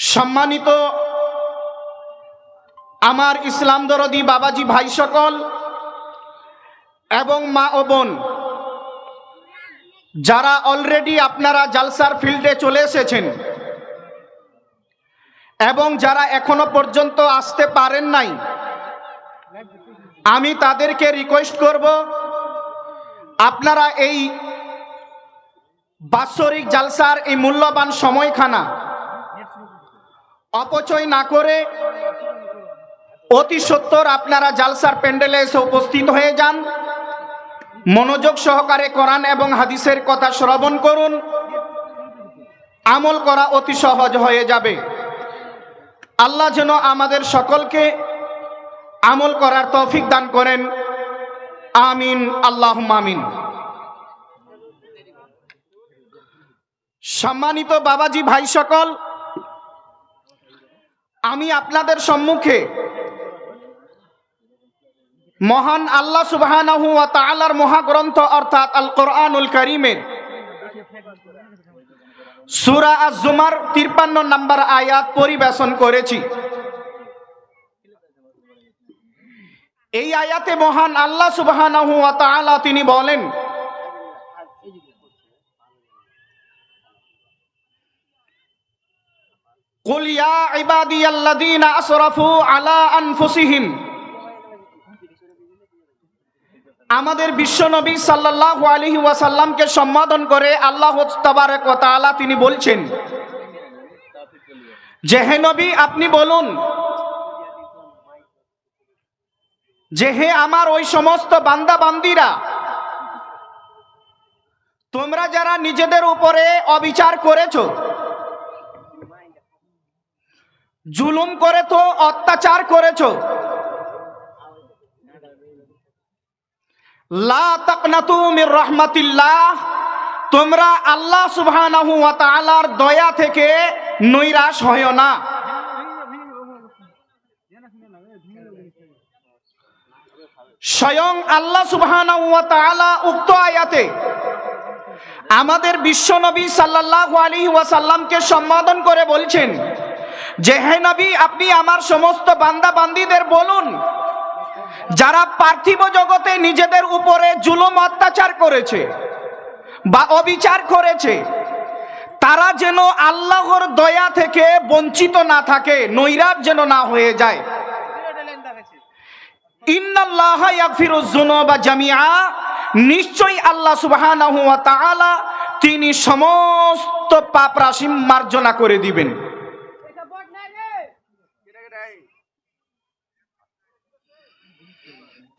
সম্মানিত আমার ইসলাম দরদি বাবাজি ভাই সকল এবং মা ও বোন, যারা অলরেডি আপনারা জালসার ফিল্ডে চলে এসেছেন এবং যারা এখনও পর্যন্ত আসতে পারেন নাই, আমি তাদেরকে রিকোয়েস্ট করব, আপনারা এই বাৎসরিক জালসার এই মূল্যবান সময়খানা অপচয় না করে অতি সত্তর আপনারা জালসার প্যান্ডেলে এসে উপস্থিত হয়ে যান। মনোযোগ সহকারে কোরআন এবং হাদিসের কথা শ্রবণ করুন। আমল করা অতি সহজ হয়ে যাবে। আল্লাহ যেন আমাদের সকলকে আমল করার তৌফিক দান করেন। আমিন আল্লাহ আমিন। সম্মানিত বাবাজি ভাই সকল আমি আপনাদের সম্মুখে মহান আল্লাহ তাআলার মহাগ্রন্থ অর্থাৎ আল কোরআনুল করিমের সূরা আজ-জুমার 53 নম্বর আয়াত পরিবেশন করেছি। এই আয়াতে মহান আল্লাহ সুবহানাহু ওয়া তাআলা তিনি বলেন قل يا عبادي الذين أسرفوا على أنفسهم আমাদের বিশ্বনবী সাল্লাল্লাহু আলাইহি ওয়াসাল্লামকে সম্বোধন করে আল্লাহ তাবারক ওয়া তাআলা তিনি বলছেন যে হে নবী আপনি বলুন যে হে আমার ওই সমস্ত বান্দা বান্দিরা তোমরা যারা নিজেদের উপরে অবিচার করেছো জুলুম করে তো অত্যাচার করেছ। রাহমাতিল্লাহ, তোমরা আল্লাহ সুবহানাহু ওয়া দয়া থেকে নৈরাশ হয়ো না। স্বয়ং আল্লাহ সুবহানাহু ওয়া উক্ত আয়াতে আমাদের বিশ্বনবী সাল্লাল্লাহু আলাইহি ওয়াসাল্লামকে সম্বোধন করে বলছেন যে হে নবী, আপনি আমার সমস্ত বান্দা বান্দিদের বলুন। যারা পার্থিব জগতে নিজেদের উপরে জুলুম অত্যাচার করেছে বা অবিচার করেছে, তারা যেন আল্লাহর দয়া থেকে বঞ্চিত না থাকে নৈরাট যেন না হয়ে যায়। জামিআ। নিশ্চয়ই আল্লাহ তিনি সমস্ত পাপ রাশি মার্জনা করে দিবেন।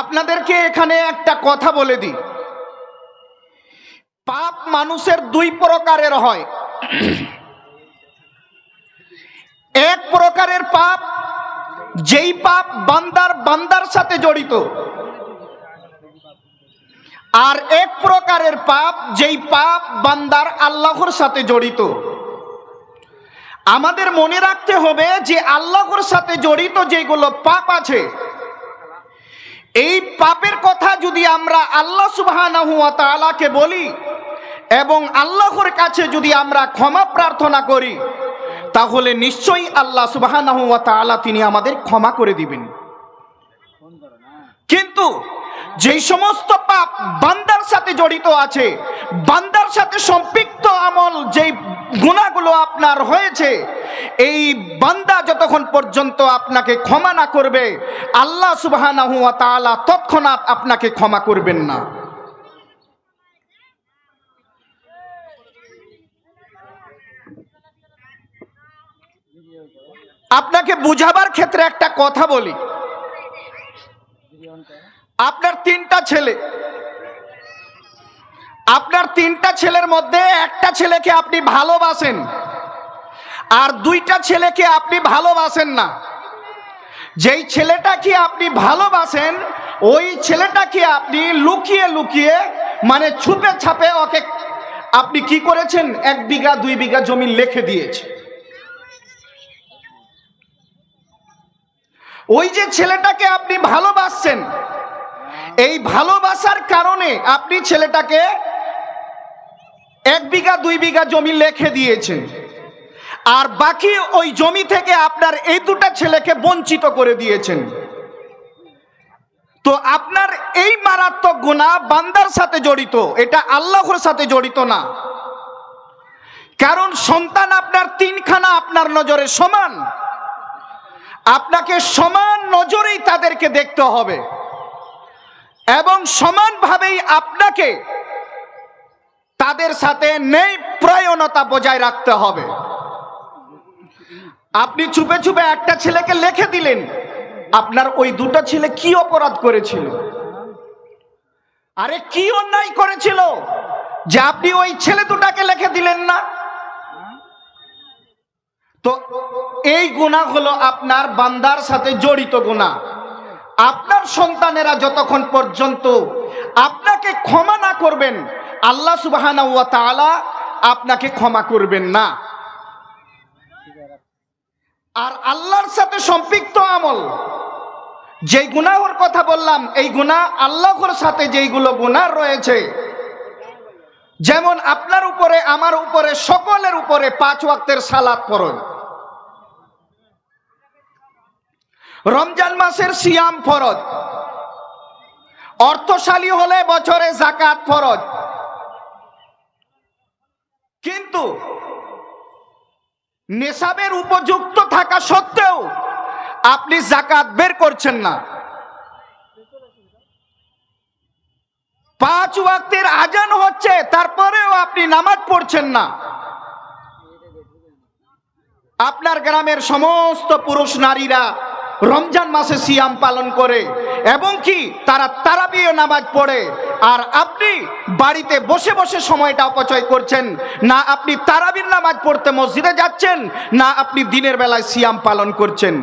আপনাদেরকে এখানে একটা কথা বলে দিই। পাপ মানুষের দুই প্রকারের হয়। এক প্রকারের পাপ, যেই পাপ বান্দার বান্দার সাথে জড়িত। আর এক প্রকারের পাপ, যেই পাপ বান্দার আল্লাহর সাথে জড়িত। আমাদের মনে রাখতে হবে যে আল্লাহর সাথে জড়িত যেগুলো পাপ আছে এই পাপের কথা যদি আমরা আল্লাহ সুবাহকে বলি এবং আল্লাহর কাছে যদি আমরা ক্ষমা প্রার্থনা করি, তাহলে নিশ্চয়ই আল্লাহ সুবাহ তিনি আমাদের ক্ষমা করে দিবেন। কিন্তু যেই সমস্ত পাপ বান্দার সাথে জড়িত আছে, বান্দার সাথে সম্পৃক্ত আমল যেই গুণাগুলো আপনার হয়েছে, এই বান্দা যতক্ষণ পর্যন্ত আপনাকে ক্ষমা না করবে, আল্লাহ তাআলা তৎক্ষণাৎ আপনাকে ক্ষমা করবেন না। আপনাকে বুঝাবার ক্ষেত্রে একটা কথা বলি। আপনার তিনটা ছেলে। আপনার তিনটা ছেলের মধ্যে একটা ছেলেকে আপনি ভালোবাসেন, আর দুইটা ছেলেকে আপনি ভালোবাসেন না। যেই ছেলেটাকে আপনি ভালোবাসেন, ওই ছেলেটাকে আপনি লুকিয়ে লুকিয়ে মানে ছুপে ছাপে ওকে আপনি কি করেছেন? এক বিঘা, দুই বিঘা জমি লিখে দিয়েছে। ওই যে ছেলেটাকে আপনি ভালোবাসছেন এই ভালোবাসার কারণে আপনি ছেলেটাকে এক বিঘা, দুই বিঘা জমি লেখে দিয়েছেন। আর বাকি ওই জমি থেকে আপনার এই দুটা ছেলেকে বঞ্চিত করে দিয়েছেন। তো আপনার এই মারাত্মক গুণা বান্দার সাথে জড়িত, এটা আল্লাহর সাথে জড়িত না। কারণ সন্তান আপনার তিনখানা আপনার নজরে সমান। আপনাকে সমান নজরেই তাদেরকে দেখতে হবে। এবং সমানভাবেই আপনাকে তাদের সাথে নেই প্রয়ণতা বজায় রাখতে হবে। আপনি চুপে চুপে একটা ছেলেকে লিখে দিলেন, আপনার ওই দুটো ছেলে কি অপরাধ করেছিল? আরে কি অন্যায় করেছিল যে আপনি ওই ছেলে দুটাকে লিখে দিলেন না? তো এই গুণা হলো আপনার বান্দার সাথে জড়িত গুণা। আপনার সন্তানেরা যতক্ষণ পর্যন্ত আপনাকে ক্ষমা না করবেন, আল্লাহ সুবাহানা ওয়া তাআলা আপনাকে ক্ষমা করবেন না। আর আল্লাহর সাথে সম্পৃক্ত আমল, যেই গুনাহর কথা বললাম, এই গুনাহ আল্লাহর সাথে যেইগুলো গুনাহ রয়েছে, যেমন আপনার উপরে, আমার উপরে, সকলের উপরে পাঁচ ওয়াক্তের সালাত ফরজ রমজান মাসের সিয়াম ফরজ। অর্থশালী হলে বছরে জাকাত ফরজ। কিন্তু নেশাবের উপযুক্ত থাকা সত্ত্বেও আপনি জাকাত বের করছেন না। পাঁচ ওয়াক্তের আজান হচ্ছে, তারপরেও আপনি নামাজ পড়ছেন না। আপনার গ্রামের সমস্ত পুরুষ নারীরা রমজান মাসে সিয়াম পালন করে এবং কি তারা তারাবিও নামাজ পড়ে। আর আপনি বাড়িতে বসে বসে সময়টা অপচয় করছেন। না আপনি তারাবির নামাজ পড়তে মসজিদে যাচ্ছেন, না আপনি দিনের বেলায় সিয়াম পালন করছেন।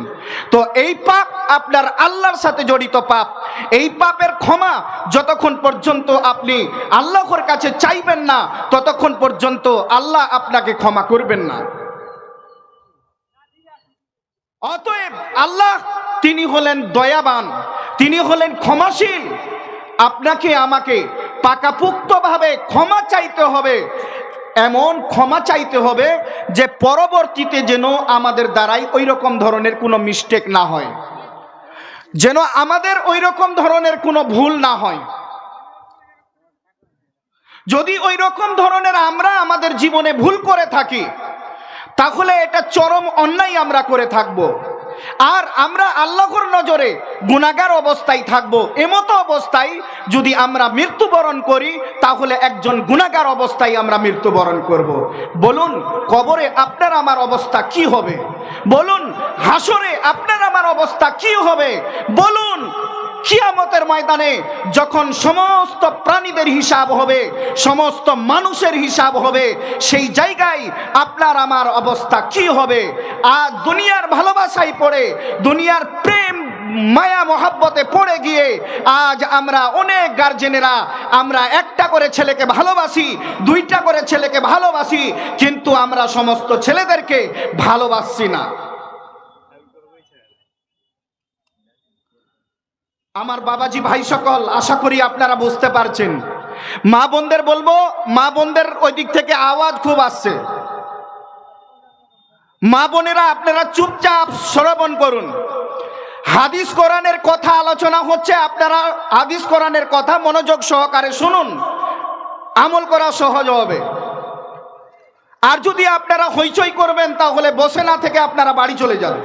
তো এই পাপ আপনার আল্লাহর সাথে জড়িত পাপ। এই পাপের ক্ষমা যতক্ষণ পর্যন্ত আপনি আল্লাহর কাছে চাইবেন না, ততক্ষণ পর্যন্ত আল্লাহ আপনাকে ক্ষমা করবেন না। অতএব আল্লাহ, তিনি হলেন দয়াবান, তিনি হলেন ক্ষমাশীল। আপনাকে আমাকে পাকাপুক্তভাবে ক্ষমা চাইতে হবে, এমন ক্ষমা চাইতে হবে যে পরবর্তীতে যেন আমাদের দ্বারাই ওই রকম ধরনের কোনো মিস্টেক না হয়, যেন আমাদের ওই রকম ধরনের কোনো ভুল না হয়। যদি ওই রকম ধরনের আমরা আমাদের জীবনে ভুল করে থাকি তাহলে এটা চরম অন্যায় আমরা করে থাকব। আর আমরা আল্লাহর নজরে গুণাগার অবস্থায় থাকব। এমতো অবস্থায় যদি আমরা মৃত্যুবরণ করি, তাহলে একজন গুণাগার অবস্থায় আমরা মৃত্যুবরণ করব। বলুন, কবরে আপনার আমার অবস্থা কি হবে? বলুন হাসরে আপনার আমার অবস্থা কি হবে? বলুন কিয়ামতের ময়দানে যখন সমস্ত প্রাণীদের হিসাব হবে, সমস্ত মানুষের হিসাব হবে, সেই জায়গায় আপনার আমার অবস্থা কি হবে? আর দুনিয়ার ভালোবাসায় পড়ে, দুনিয়ার প্রেম, মায়া, মহাব্বতে পড়ে গিয়ে আজ আমরা অনেক গার্জেনেরা, আমরা একটা করে ছেলেকে ভালোবাসি, দুইটা করে ছেলেকে ভালোবাসি, কিন্তু আমরা সমস্ত ছেলেদেরকে ভালোবাসছি না। আমার বাবাজি ভাই সকল, আশা করি আপনারা বুঝতে পারছেন। মা বোনদের বলব, মা বোনদের ওই দিক থেকে আওয়াজ খুব আসছে। মা বোনেরা, আপনারা চুপচাপ শ্রবণ করুন। হাদিস কোরআনের কথা আলোচনা হচ্ছে, আপনারা হাদিস কোরআনের কথা মনোযোগ সহকারে শুনুন। আমল করা সহজ হবে। আর যদি আপনারা হইচই করবেন, তাহলে বসে না থেকে আপনারা বাড়ি চলে যাবেন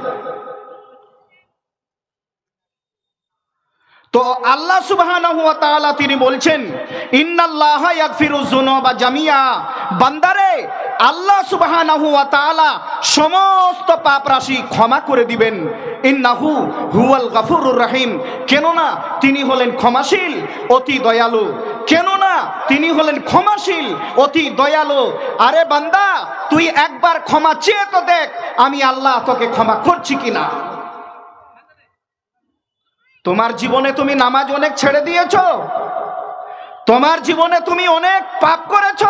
তো আল্লাহ ওয়া তাআলা তিনি বলছেন জামিয়া। বান্দারে, আল্লাহ ওয়া তাআলা সমস্ত পাপ রাশি ক্ষমা করে দিবেন। ইন্নাহু হুয়াল গাফুরুর রহিম। কেননা তিনি হলেন ক্ষমাশীল, অতি দয়ালু। কেননা তিনি হলেন ক্ষমাশীল, অতি দয়ালু। আরে বান্দা, তুই একবার ক্ষমা চেয়ে তো দেখ, আমি আল্লাহ তোকে ক্ষমা করছি কিনা? তোমার জীবনে তুমি নামাজ অনেক ছেড়ে দিয়েছ। তোমার জীবনে তুমি অনেক পাপ করেছ।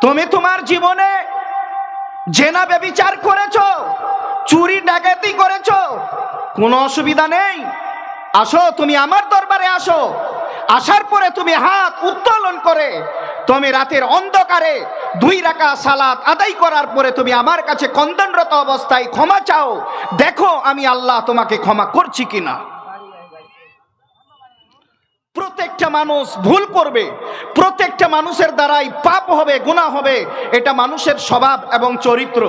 তুমি তোমার জীবনে জেনা বেবিচার করেছ, চুরি ডাকাতি করেছ। কোনো অসুবিধা নেই। আসো, তুমি আমার দরবারে আসো। আসার পরে তুমি হাত উত্তোলন করে, তুমি রাতের অন্ধকারে দুই রাকা সালাত আদায় করার পরে তুমি আমার কাছে কন্দনরত অবস্থায় ক্ষমা চাও। দেখো, আমি আল্লাহ তোমাকে ক্ষমা করছি কিনা। প্রত্যেকটা মানুষ ভুল করবে, প্রত্যেকটা মানুষের দ্বারাই পাপ হবে, গুনাহ হবে, এটা মানুষের স্বভাব এবং চরিত্র।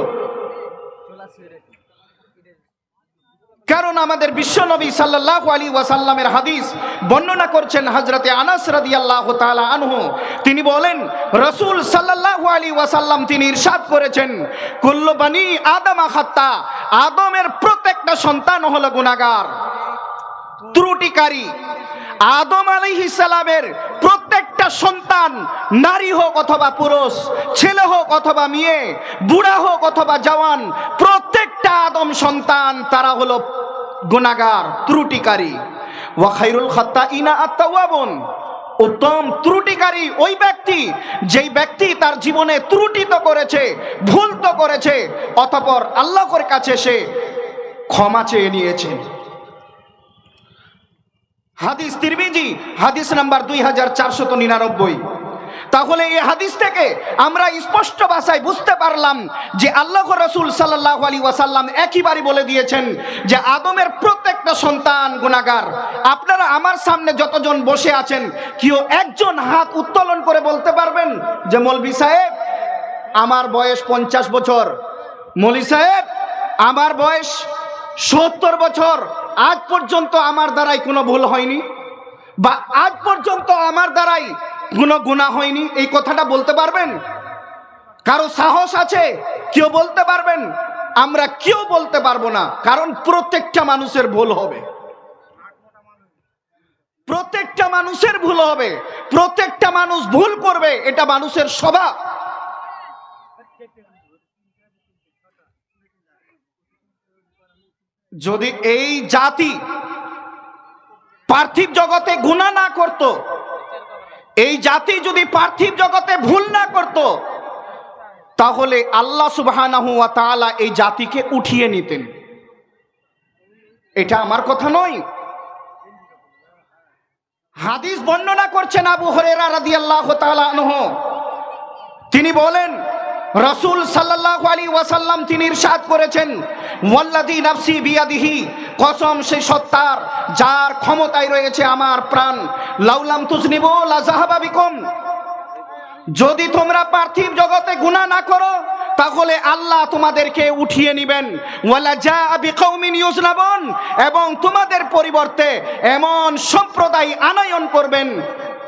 কারণ আমাদের বিশ্বনবী সাল্লাহ আলী ওয়াসাল্লামের হাদিস বর্ণনা করছেন হজরতে আনাস রাদি আল্লাহ আনহু। তিনি বলেন, রসুল সাল্লাহ আলী ওয়াসাল্লাম তিনি ইরশাদ করেছেন কুল্লবানি আদম খাত্তা, আদমের প্রত্যেকটা সন্তান হলো গুনাগার ত্রুটিকারী আদম আলী সালামের প্রত্যেকটা সন্তান নারী হোক অথবা পুরুষ, ছেলে হোক অথবা মেয়ে, বুড়া হোক অথবা জওয়ান, প্রত্যেকটা আদম সন্তান তারা হলো গুনাগার ত্রুটিকারী। ওয়াখাইরুল খত্তা ইনা আত্মাওয়াবন উত্তম ত্রুটিকারী ওই ব্যক্তি, যেই ব্যক্তি তার জীবনে ত্রুটি তো করেছে, ভুল তো করেছে, অতপর আল্লাহর কাছে সে ক্ষমা চেয়ে নিয়েছে। হাদিস তিরমিজি, হাদিস নাম্বার দুই হাজার চারশত নিরানব্বই। তাহলে এই হাদিস থেকে আমরা স্পষ্ট ভাষায় বুঝতে পারলাম যে আল্লাহ রসুল সাল্লাহ আলী ওয়াসাল্লাম একইবারই বলে দিয়েছেন যে আদমের প্রত্যেকটা সন্তান গুণাগার আপনারা আমার সামনে যতজন বসে আছেন, কেউ একজন হাত উত্তোলন করে বলতে পারবেন যে, মৌলবি সাহেব, আমার বয়স পঞ্চাশ বছর। মৌলি সাহেব, আমার বয়স সত্তর বছর। আজ পর্যন্ত আমার দ্বারাই কোনো ভুল হয়নি বা আজ পর্যন্ত আমার দ্বারাই কোনো গুণা হয়নি। এই কথাটা বলতে পারবেন? কারও সাহস আছে? কেউ বলতে পারবেন? আমরা কেউ বলতে পারব না, কারণ প্রত্যেকটা মানুষের ভুল হবে। প্রত্যেকটা মানুষের ভুল হবে। প্রত্যেকটা মানুষ ভুল করবে, এটা মানুষের স্বভাব। যদি এই জাতি পার্থিব জগতে গুণা না করত, এই জাতি যদি পার্থিব জগতে ভুল না করত, তাহলে আল্লাহ তাআলা এই জাতিকে উঠিয়ে নিতেন। এটা আমার কথা নয়। হাদিস বর্ণনা করছেন আবু হরেরা তাআলা আনহু। তিনি বলেন রসুল সাল্লাহ আলী ওয়াসাল্লাম তিনি ইরশাদ করেছেন ওয়াল্লাদি নাফসি বিয়াদিহি কসম সে সত্তার, যার ক্ষমতায় রয়েছে আমার প্রাণ। লাউলাম তুজনিব লাজাহাবা বিকম। যদি তোমরা পার্থিব জগতে গুনাহ না করো, তাহলে আল্লাহ তোমাদেরকে উঠিয়ে নেবেন। এবং তোমাদের পরিবর্তে এমন সম্প্রদায় আনয়ন করবেন।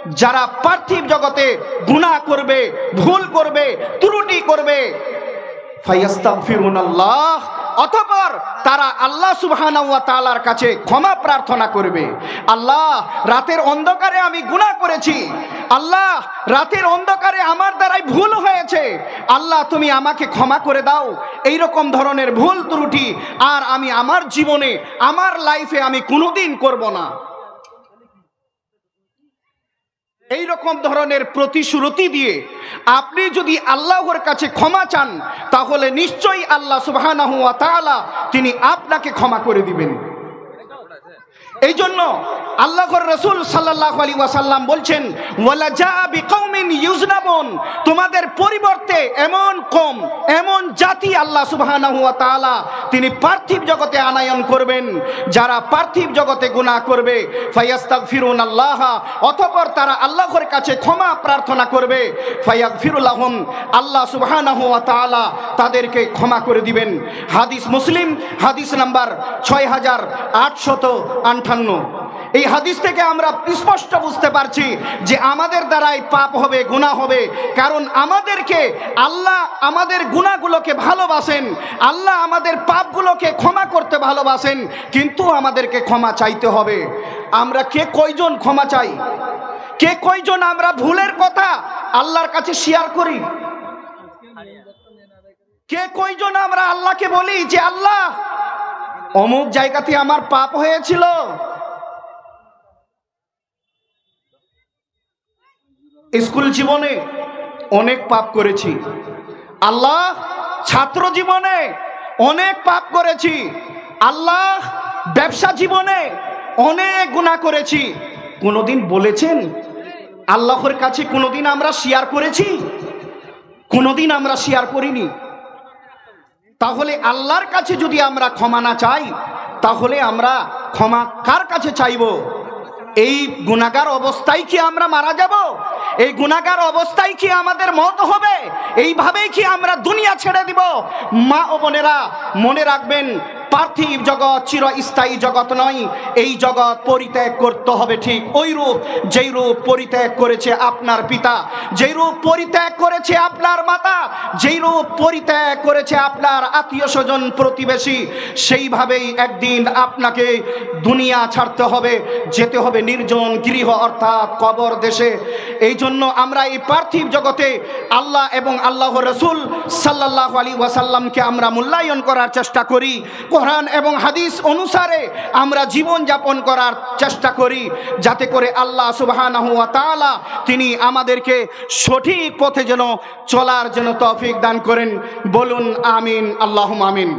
যারা পার্থিব জগতে গুনাহ করবে, ভুল করবে, ত্রুটি করবে, ফাইয়াস্তাগফিরুনাল্লাহ, অতঃপর তারা আল্লাহ সুবহানাহু ওয়া তাআলার কাছে ক্ষমা প্রার্থনা করবে। আল্লাহ, রাতের অন্ধকারে আমি গুনাহ করেছি। আল্লাহ, রাতের অন্ধকারে আমার দ্বারাই ভুল হয়েছে। আল্লাহ, তুমি আমাকে ক্ষমা করে দাও। এই রকম ধরনের ভুল ত্রুটি আর আমি আমার জীবনে, আমার লাইফে আমি কোনোদিন করব না। এই রকম ধরনের প্রতিশ্রুতি দিয়ে আপনি যদি আল্লাহর কাছে ক্ষমা চান, তাহলে নিশ্চয়ই আল্লাহ তাআলা তিনি আপনাকে ক্ষমা করে দিবেন। এই জন্য আল্লাহর রসুল সাল্লাহ আলী ওয়াসাল্লাম বলছেন তোমাদের পরিবর্তে এমন কম, এমন জাতি আল্লাহ তাআলা তিনি পার্থিব জগতে আনায়ন করবেন। যারা পার্থিব জগতে গুনাহ করবে ফায়াস্তাগফিরুন আল্লাহ অতঃপর তারা আল্লাহর কাছে ক্ষমা প্রার্থনা করবে ফায়াগফিরুল্লাহুম আল্লাহ সুবহানাহু ওয়া তাআলা তাদেরকে ক্ষমা করে দিবেন। হাদিস মুসলিম, হাদিস নাম্বার ছয় হাজার আটশত আটান্ন এই হাদিস থেকে আমরা স্পষ্ট বুঝতে পারছি যে আমাদের দ্বারাই পাপ হবে, গুনাহ হবে। কারণ আমাদেরকে আল্লাহ আমাদের গুণাগুলোকে ভালোবাসেন। আল্লাহ আমাদের পাপগুলোকে ক্ষমা করতে ভালোবাসেন। কিন্তু আমাদেরকে ক্ষমা চাইতে হবে। আমরা কে কয়জন ক্ষমা চাই? কে কয়জন আমরা ভুলের কথা আল্লাহর কাছে শেয়ার করি? কে কয়জন আমরা আল্লাহকে বলি যে, আল্লাহ অমুক জায়গাতে আমার পাপ হয়েছিল। স্কুল জীবনে অনেক পাপ করেছি। আল্লাহ ছাত্র জীবনে অনেক পাপ করেছি। আল্লাহ ব্যবসা জীবনে অনেক গুণা করেছি। কোনোদিন বলেছেন, আল্লাহর কাছে কোনোদিন আমরা শেয়ার করেছি? কোনোদিন আমরা শেয়ার করিনি। তাহলে আল্লাহর কাছে যদি আমরা ক্ষমা না চাই, তাহলে আমরা ক্ষমা কার কাছে চাইব? এই গুণাগার অবস্থায় কি আমরা মারা যাব? এই গুণাগার অবস্থায় কি আমাদের মত হবে? এইভাবেই কি আমরা দুনিয়া ছেড়ে দিব? মা ও বোনেরা, মনে রাখবেন পার্থিব জগৎ চিরস্থায়ী জগৎ নয়। এই জগৎ পরিত্যাগ করতে হবে ঠিক ওই রূপ যেই রূপ পরিত্যাগ করেছে আপনার পিতা, যেই রূপ পরিত্যাগ করেছে আপনার মাতা, যেই রূপ পরিত্যাগ করেছে আপনার আত্মীয় স্বজন প্রতিবেশী, সেইভাবেই একদিন আপনাকে দুনিয়া ছাড়তে হবে, যেতে হবে নির্জন গৃহ অর্থাৎ কবর দেশে। এই জন্য আমরা এই পার্থিব জগতে আল্লাহ এবং আল্লাহ রসুল সাল্লাহ আলী ওয়াসাল্লামকে আমরা মূল্যায়ন করার চেষ্টা করি। কোরআন এবং হাদিস অনুসারে আমরা জীবন যাপন করার চেষ্টা করি, যাতে করে আল্লাহ সুবাহ তিনি আমাদেরকে সঠিক পথে যেন চলার যেন তফিক দান করেন। বলুন, আমিন আল্লাহ আমিন।